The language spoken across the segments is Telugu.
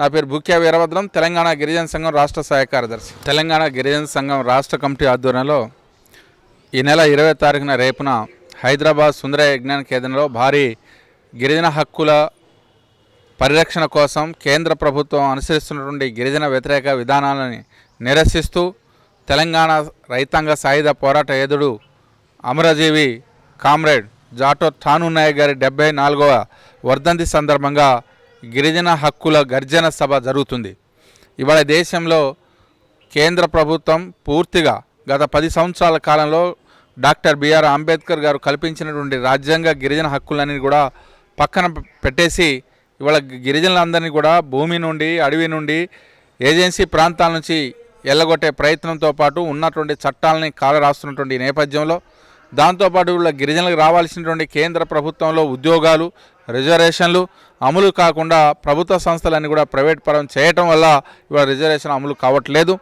నా పేరు భూక్యా వీరభద్రం తెలంగాణ గిరిజన సంఘం రాష్ట్ర సహాయ కార్యదర్శి. తెలంగాణ గిరిజన సంఘం రాష్ట్ర కమిటీ ఆధ్వర్యంలో ఈ నెల ఇరవై తారీఖున రేపున హైదరాబాద్ సుందర యజ్ఞాన కేంద్రంలో భారీ గిరిజన హక్కుల పరిరక్షణ కోసం కేంద్ర ప్రభుత్వం అనుసరిస్తున్నటువంటి గిరిజన వ్యతిరేక విధానాలని నిరసిస్తూ తెలంగాణ రైతాంగ సాయుధ పోరాట యోధుడు అమరజీవి కామ్రేడ్ జాటో ఠాను నాయక్ గారి డెబ్బై నాలుగవ వర్ధంతి సందర్భంగా గిరిజన హక్కుల గర్జన సభ జరుగుతుంది. ఇవాళ దేశంలో కేంద్ర ప్రభుత్వం పూర్తిగా గత పది సంవత్సరాల కాలంలో డాక్టర్ బిఆర్ అంబేద్కర్ గారు కల్పించినటువంటి రాజ్యాంగ గిరిజన హక్కులన్నీ కూడా పక్కన పెట్టేసి ఇవాళ గిరిజనులందరినీ కూడా భూమి నుండి అడవి నుండి ఏజెన్సీ ప్రాంతాల నుంచి ఎల్లగొట్టే ప్రయత్నంతో పాటు ఉన్నటువంటి చట్టాలని కాలరాస్తున్నటువంటి నేపథ్యంలో దాంతోపాటు వీళ్ళ గిరిజనులకు రావాల్సినటువంటి కేంద్ర ప్రభుత్వంలో ఉద్యోగాలు రిజర్వేషన్లు అమలు కాకుండా ప్రభుత్వ సంస్థలన్నీ కూడా ప్రైవేట్ పరం చేయటం వల్ల ఇవాళ రిజర్వేషన్ అమలు కావట్లేదు.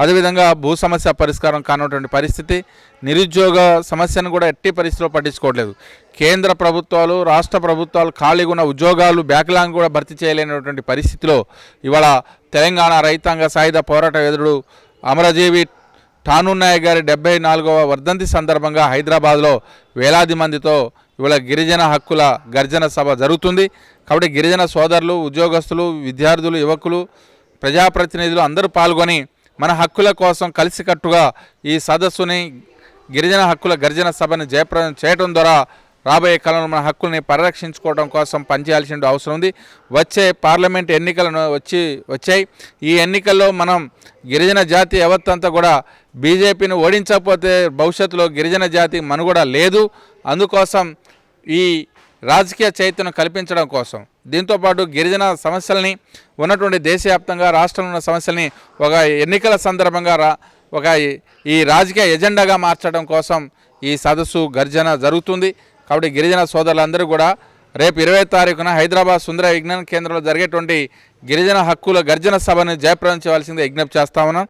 అదేవిధంగా భూ సమస్య పరిష్కారం కానటువంటి పరిస్థితి నిరుద్యోగ సమస్యను కూడా ఎట్టి పరిస్థితిలో పట్టించుకోవట్లేదు. కేంద్ర ప్రభుత్వాలు రాష్ట్ర ప్రభుత్వాలు ఖాళీగా ఉన్న ఉద్యోగాలు బ్యాక్లాంగ్ కూడా భర్తీ చేయలేనటువంటి పరిస్థితిలో ఇవాళ తెలంగాణ రైతాంగ సాయుధ పోరాట యోధుడు అమరజీవి ఠాను గారి డెబ్బై నాలుగవ వర్ధంతి సందర్భంగా హైదరాబాద్లో వేలాది మందితో ఇవాళ గిరిజన హక్కుల గర్జన సభ జరుగుతుంది. కాబట్టి గిరిజన సోదరులు ఉద్యోగస్తులు విద్యార్థులు యువకులు ప్రజాప్రతినిధులు అందరూ పాల్గొని మన హక్కుల కోసం కలిసికట్టుగా ఈ సదస్సుని గిరిజన హక్కుల గర్జన సభను జయప్రదం చేయడం ద్వారా రాబోయే కాలంలో మన హక్కుల్ని పరిరక్షించుకోవడం కోసం పనిచేయాల్సిన అవసరం ఉంది. వచ్చే పార్లమెంట్ ఎన్నికలను వచ్చి వచ్చాయి. ఈ ఎన్నికల్లో మనం గిరిజన జాతి ఎవత్తంతా కూడా బీజేపీని ఓడించకపోతే భవిష్యత్తులో గిరిజన జాతి మనుగడ లేదు. అందుకోసం ఈ రాజకీయ చైతన్యం కల్పించడం కోసం. దీంతోపాటు గిరిజన సమస్యల్ని ఉన్నటువంటి దేశవ్యాప్తంగా రాష్ట్రంలో ఉన్న సమస్యల్ని ఒక ఎన్నికల సందర్భంగా రా ఒక ఈ రాజకీయ ఎజెండాగా మార్చడం కోసం ఈ సదస్సు గర్జన జరుగుతుంది. కాబట్టి గిరిజన సోదరులందరూ కూడా రేపు ఇరవై తారీఖున హైదరాబాద్ సుందర విజ్ఞాన కేంద్రంలో జరిగేటువంటి గిరిజన హక్కుల గర్జన సభను జయప్రదం చేయవలసిందే విజ్ఞప్తి చేస్తా ఉన్నాం.